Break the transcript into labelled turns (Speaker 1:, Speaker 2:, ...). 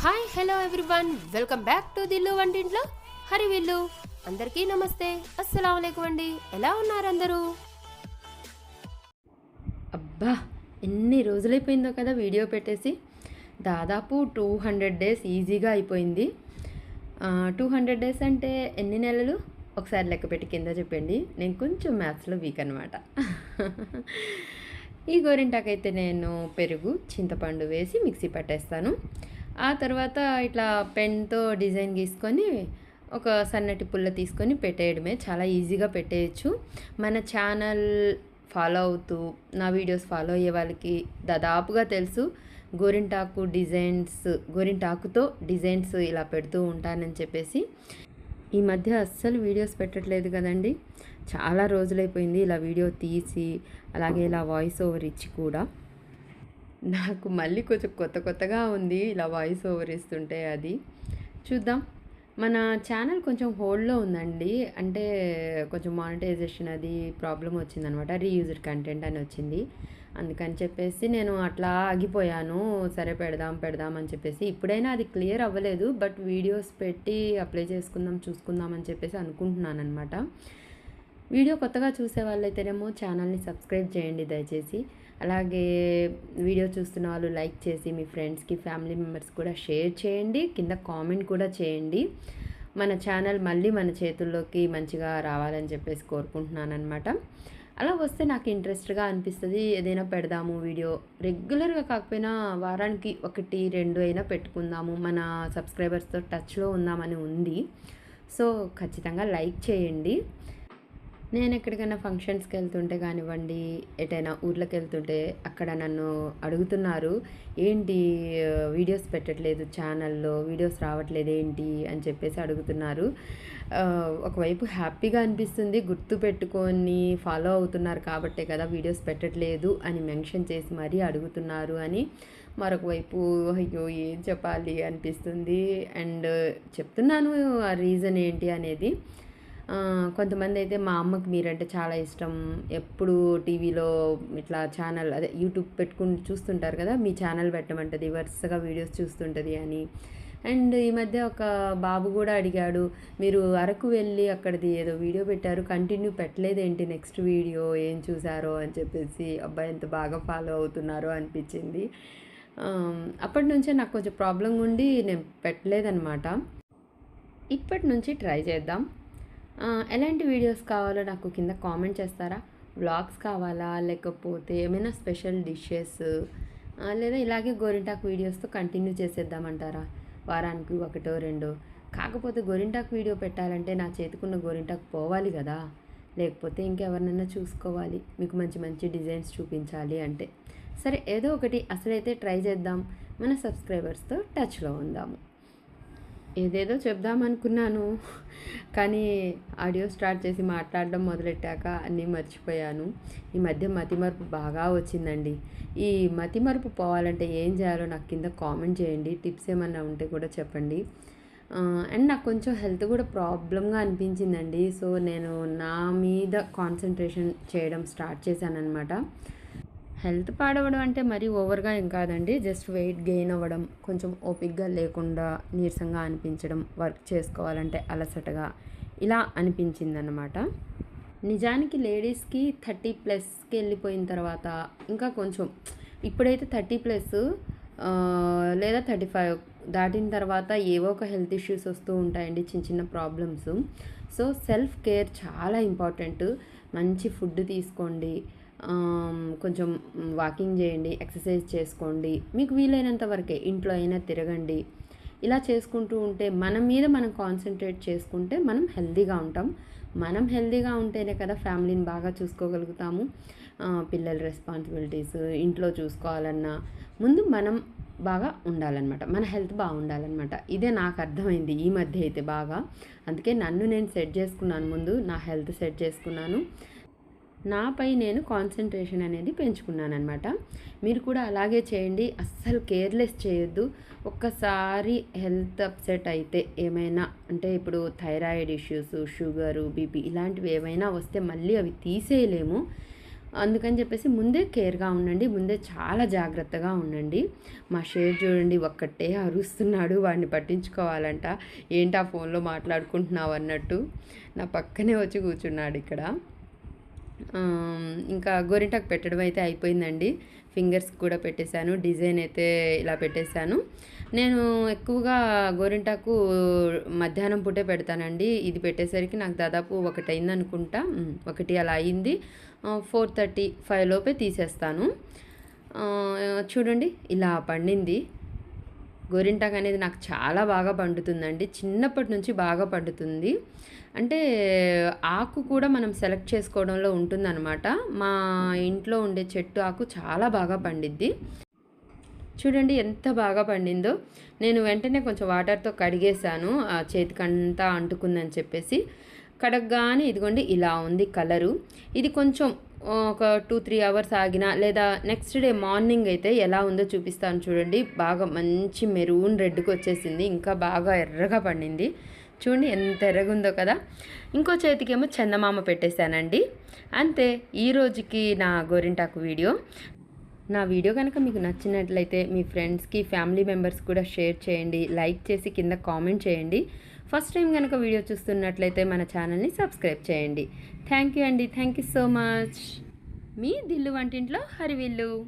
Speaker 1: Hi hello everyone welcome back to Dillu Vantintlo Hari విల్లు అందరికీ నమస్తే. అస్సలం అండి. ఎలా ఉన్నారు అందరూ?
Speaker 2: అబ్బా ఎన్ని రోజులైపోయిందో కదా వీడియో పెట్టేసి. దాదాపు టూ హండ్రెడ్ డేస్ ఈజీగా అయిపోయింది. టూ హండ్రెడ్ డేస్ అంటే ఎన్ని నెలలు? ఒకసారి లెక్క పెట్టి కింద చెప్పండి. నేను కొంచెం మ్యాథ్స్లో వీక్ అనమాట ఈ గోరింటాకైతే నేను పెరుగు చింతపండు వేసి మిక్సీ పట్టేస్తాను. ఆ తర్వాత ఇట్లా పెన్తో డిజైన్ గీసుకొని ఒక సన్నటి పుల్ల తీసుకొని పెట్టేయడమే. చాలా ఈజీగా పెట్టేయచ్చు. మన ఛానల్ ఫాలో అవుతూ నా వీడియోస్ ఫాలో అయ్యే వాళ్ళకి దాదాపుగా తెలుసు. గోరింటాకు డిజైన్స్ గోరింటాకుతో డిజైన్స్ ఇలా పెడుతూ ఉంటానని చెప్పేసి. ఈ మధ్య అస్సలు వీడియోస్ పెట్టట్లేదు కదండి. చాలా రోజులైపోయింది ఇలా వీడియో తీసి అలాగే ఇలా వాయిస్ ఓవర్ ఇచ్చి కూడా. నాకు మళ్ళీ కొంచెం కొత్త కొత్తగా ఉంది ఇలా వాయిస్ ఓవర్ ఇస్తుంటే అది. చూద్దాం. మన ఛానల్ కొంచెం హోల్డ్లో ఉందండి. అంటే కొంచెం మానిటైజేషన్ అది ప్రాబ్లం వచ్చిందనమాట. రీయూజ్డ్ కంటెంట్ అని వచ్చింది. అందుకని చెప్పేసి నేను అట్లా ఆగిపోయాను. సరే పెడదాం పెడదాం అని చెప్పేసి. ఇప్పుడైనా అది క్లియర్ అవ్వలేదు. బట్ వీడియోస్ పెట్టి అప్లై చేసుకుందాం చూసుకుందాం అని చెప్పేసి అనుకుంటున్నాను అనమాట వీడియో కొత్తగా చూసే వాళ్ళైతేనేమో ఛానల్ని సబ్స్క్రైబ్ చేయండి దయచేసి. అలాగే వీడియో చూస్తున్న వాళ్ళు లైక్ చేసి మీ ఫ్రెండ్స్కి ఫ్యామిలీ మెంబర్స్ కూడా షేర్ చేయండి. కింద కామెంట్ కూడా చేయండి. మన ఛానల్ మళ్ళీ మన చేతుల్లోకి మంచిగా రావాలని చెప్పేసి కోరుకుంటున్నాను అనమాట అలా వస్తే నాకు ఇంట్రెస్ట్గా అనిపిస్తుంది ఏదైనా పెడదాము వీడియో. రెగ్యులర్గా కాకపోయినా వారానికి ఒకటి రెండు అయినా పెట్టుకుందాము. మన సబ్స్క్రైబర్స్తో టచ్లో ఉందామని ఉంది. సో ఖచ్చితంగా లైక్ చేయండి. నేను ఎక్కడికైనా ఫంక్షన్స్కి వెళ్తుంటే కానివ్వండి ఎటైనా ఊర్లోకి వెళ్తుంటే అక్కడ నన్ను అడుగుతున్నారు ఏంటి వీడియోస్ పెట్టట్లేదు ఛానల్లో వీడియోస్ రావట్లేదు ఏంటి? అని చెప్పేసి అడుగుతున్నారు. ఒకవైపు హ్యాపీగా అనిపిస్తుంది గుర్తు పెట్టుకొని ఫాలో అవుతున్నారు కాబట్టే కదా వీడియోస్ పెట్టట్లేదు అని మెన్షన్ చేసి మరీ అడుగుతున్నారు అని మరొక వైపు అయ్యో ఏం చెప్పాలి? అనిపిస్తుంది. అండ్ చెప్తున్నాను ఆ రీజన్ ఏంటి అనేది కొంతమంది అయితే మా అమ్మకి మీరంటే చాలా ఇష్టం. ఎప్పుడు టీవీలో ఇట్లా ఛానల్ అదే యూట్యూబ్ పెట్టుకుని చూస్తుంటారు కదా మీ ఛానల్ పెట్టమంటది వరుసగా వీడియోస్ చూస్తుంటుంది అని. అండ్ ఈ మధ్య ఒక బాబు కూడా అడిగాడు మీరు అరకు వెళ్ళి అక్కడిది ఏదో వీడియో పెట్టారు కంటిన్యూ పెట్టలేదేంటి నెక్స్ట్ వీడియో ఏం చూసారో అని చెప్పేసి అబ్బాయి ఎంత బాగా ఫాలో అవుతున్నారో అనిపించింది. అప్పటి నుంచే నాకు కొంచెం ప్రాబ్లం ఉండి నేను పెట్టలేదన్నమాట. ఇప్పటి నుంచి ట్రై చేద్దాం. ఎలాంటి వీడియోస్ కావాలో నాకు కింద కామెంట్ చేస్తారా? వ్లాగ్స్ కావాలా? లేకపోతే ఏమైనా స్పెషల్ డిషెస్? లేదా ఇలాగే గోరింటాకు వీడియోస్తో కంటిన్యూ చేసేద్దామంటారా? వారానికి ఒకటో రెండో? కాకపోతే గోరింటాకు వీడియో పెట్టాలంటే నా చేతికున్న గోరింటాకు పోవాలి కదా. లేకపోతే ఇంకెవరినైనా చూసుకోవాలి. మీకు మంచి మంచి డిజైన్స్ చూపించాలి అంటే. సరే ఏదో ఒకటి అసలైతే ట్రై చేద్దాం. మన సబ్స్క్రైబర్స్తో టచ్లో ఉందాము. ఏదేదో చెప్దాం అనుకున్నాను కానీ ఆడియో స్టార్ట్ చేసి మాట్లాడడం మొదలెట్టాక అన్నీ మర్చిపోయాను. ఈ మధ్య మతిమరుపు బాగా వచ్చిందండి. ఈ మతిమరుపు పోవాలంటే ఏం చేయాలో నాకు కింద కామెంట్ చేయండి. టిప్స్ ఏమన్నా ఉంటే కూడా చెప్పండి. అండ్ నాకు కొంచెం హెల్త్ కూడా ప్రాబ్లంగా అనిపించిందండి. సో నేను నా మీద కాన్సన్ట్రేషన్ చేయడం స్టార్ట్ చేశాను అనమాట హెల్త్ పాడవడం అంటే మరీ ఓవర్గా ఏం కాదండి. జస్ట్ వెయిట్ గెయిన్ అవ్వడం కొంచెం ఓపిక్గా లేకుండా నీరసంగా అనిపించడం వర్క్ చేసుకోవాలంటే అలసటగా ఇలా అనిపించిందన్నమాట. నిజానికి లేడీస్కి థర్టీ ప్లస్కి వెళ్ళిపోయిన తర్వాత ఇంకా కొంచెం ఇప్పుడైతే థర్టీ ప్లస్ లేదా థర్టీ ఫైవ్ దాటిన తర్వాత ఏవో ఒక హెల్త్ ఇష్యూస్ వస్తూ ఉంటాయండి చిన్న చిన్న ప్రాబ్లమ్స్. సో సెల్ఫ్ కేర్ చాలా ఇంపార్టెంట్. మంచి ఫుడ్ తీసుకోండి కొంచెం వాకింగ్ చేయండి ఎక్సర్సైజ్ చేసుకోండి. మీకు వీలైనంత వరకే ఇంట్లో అయినా తిరగండి. ఇలా చేసుకుంటూ ఉంటే మన మీద మనం కాన్సన్ట్రేట్ చేసుకుంటే మనం హెల్తీగా ఉంటాం. మనం హెల్తీగా ఉంటేనే కదా ఫ్యామిలీని బాగా చూసుకోగలుగుతాము. పిల్లల రెస్పాన్సిబిలిటీస్ ఇంట్లో చూసుకోవాలన్నా ముందు మనం బాగా ఉండాలన్నమాట. మన హెల్త్ బాగుండాలన్నమాట. ఇదే నాకు అర్థమైంది ఈ మధ్య అయితే బాగా. అందుకే నన్ను నేను సెట్ చేసుకున్నాను ముందు నా హెల్త్ సెట్ చేసుకున్నాను. నాపై నేను కాన్సన్ట్రేషన్ అనేది పెంచుకున్నాను అనమాట మీరు కూడా అలాగే చేయండి. అస్సలు కేర్లెస్ చేయొద్దు. ఒక్కసారి హెల్త్ అప్సెట్ అయితే ఏమైనా అంటే ఇప్పుడు థైరాయిడ్ ఇష్యూస్ షుగరు బీపీ ఇలాంటివి ఏమైనా వస్తే మళ్ళీ అవి తీసేయలేము. అందుకని చెప్పేసి ముందే కేర్గా ఉండండి. ముందే చాలా జాగ్రత్తగా ఉండండి. మా షేర్ చూడండి ఒక్కటే అరుస్తున్నాడు. వాడిని పట్టించుకోవాలంట. ఏంటి ఆ ఫోన్లో మాట్లాడుకుంటున్నావు అన్నట్టు. నా పక్కనే వచ్చి కూర్చున్నాడు ఇక్కడ. ఇంకా గోరింటాకు పెట్టడం అయితే అయిపోయిందండి. ఫింగర్స్ కూడా పెట్టేశాను. డిజైన్ అయితే ఇలా పెట్టేశాను. నేను ఎక్కువగా గోరింటాకు మధ్యాహ్నం పూటే పెడతానండి. ఇది పెట్టేసరికి నాకు దాదాపు ఒకటి అయింది అనుకుంటా ఒకటి అలా అయింది. ఫోర్ థర్టీ ఫైవ్ లోపే తీసేస్తాను. చూడండి ఇలా పండింది. గోరింటాకు అనేది నాకు చాలా బాగా పండుతుందండి. చిన్నప్పటి నుంచి బాగా పండుతుంది. అంటే ఆకు కూడా మనం సెలెక్ట్ చేసుకోవడంలో ఉంటుందన్నమాట. మా ఇంట్లో ఉండే చెట్టు ఆకు చాలా బాగా పండిద్ది. చూడండి ఎంత బాగా పండిందో. నేను వెంటనే కొంచెం వాటర్తో కడిగేశాను. ఆ చేతికంతా అంటుకుందని చెప్పేసి. కడగగానే ఇదిగోండి ఇలా ఉంది కలరు. ఇది కొంచెం ఒక టూ త్రీ అవర్స్ ఆగినా లేదా నెక్స్ట్ డే మార్నింగ్ అయితే ఎలా ఉందో చూపిస్తాను చూడండి. బాగా మంచి మెరూన్ రెడ్కి వచ్చేసింది. ఇంకా బాగా ఎర్రగా పండింది. చూడండి ఎంత ఎర్రగా ఉందో కదా. ఇంకో చేతికేమో చందమామ పెట్టేశానండి. అంతే ఈ రోజుకి నా గోరింటాకు వీడియో. నా వీడియో కనుక మీకు నచ్చినట్లయితే మీ ఫ్రెండ్స్కి ఫ్యామిలీ మెంబర్స్ కూడా షేర్ చేయండి. లైక్ చేసి కింద కామెంట్ చేయండి. ఫస్ట్ టైం కనుక వీడియో చూస్తున్నట్లయితే మన ఛానల్ని సబ్స్క్రైబ్ చేయండి. థ్యాంక్ యూ అండి. Thank you so much. మీ దిల్లు వంటింట్లో హరివిల్లు.